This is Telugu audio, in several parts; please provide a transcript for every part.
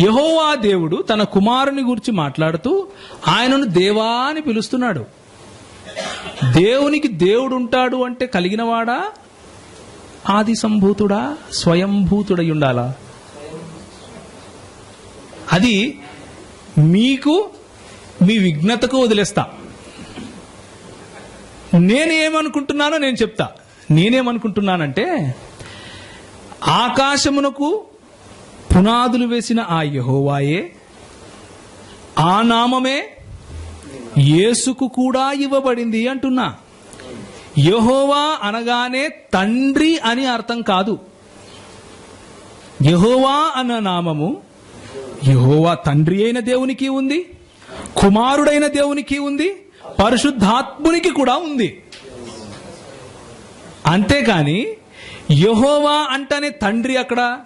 యహోవా దేవుడు తన కుమారుని గురించి మాట్లాడుతూ ఆయనను దేవా అని పిలుస్తున్నాడు. దేవునికి దేవుడు ఉంటాడు అంటే కలిగినవాడా? ఆది సంభూతుడా స్వయంభూతుడై ఉండాలా అది మీకు మీ విఘ్నతకు వదిలేస్తా. నేనేమనుకుంటున్నానో నేను చెప్తా. నేనేమనుకుంటున్నానంటే ఆకాశమునకు పునాదులు వేసిన ఆ యహోవాయే ఆ నామమే యేసుకు కూడా ఇవ్వబడింది అంటున్నా. యహోవా అనగానే తండ్రి అని అర్థం కాదు. యహోవా అన్న నామము యహోవా తండ్రి అయిన దేవునికి ఉంది కుమారుడైన దేవునికి ఉంది పరిశుద్ధాత్మునికి కూడా ఉంది. అంతేకాని యహోవా అంటనే తండ్రి అక్కడ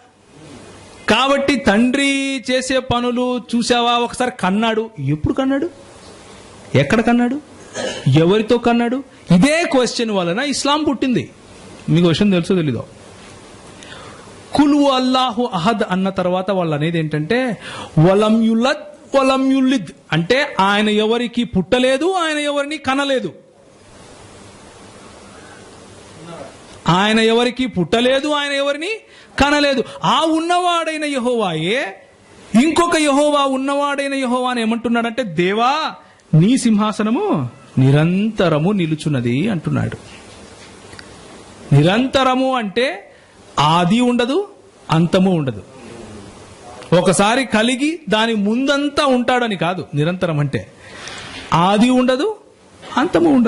కాబట్టి తండ్రి చేసే పనులు చూసావా ఒకసారి కన్నాడు. ఎప్పుడు కన్నాడు? ఎక్కడ కన్నాడు? ఎవరితో కన్నాడు? ఇదే క్వశ్చన్ వలన ఇస్లాం పుట్టింది. మీకు విషయం తెలుసో తెలీదో? కులు అల్లాహు అహద్ అన్న తర్వాత వాళ్ళు అనేది ఏంటంటే వలం యులద్ వలం అంటే ఆయన ఎవరికి పుట్టలేదు ఆయన ఎవరిని కనలేదు. ఆయన ఎవరికి పుట్టలేదు ఆయన ఎవరిని కనలేదు. ఆ ఉన్నవాడైన యహోవాయే ఇంకొక యహోవా ఉన్నవాడైన యహోవా అని ఏమంటున్నాడంటే దేవా నీ సింహాసనము నిరంతరము నిలుచున్నది అంటున్నాడు. నిరంతరము అంటే ఆది ఉండదు అంతము ఉండదు. ఒకసారి కలిగి దాని ముందంతా ఉంటాడని కాదు నిరంతరం అంటే. ఆది ఉండదు అంతము ఉండదు.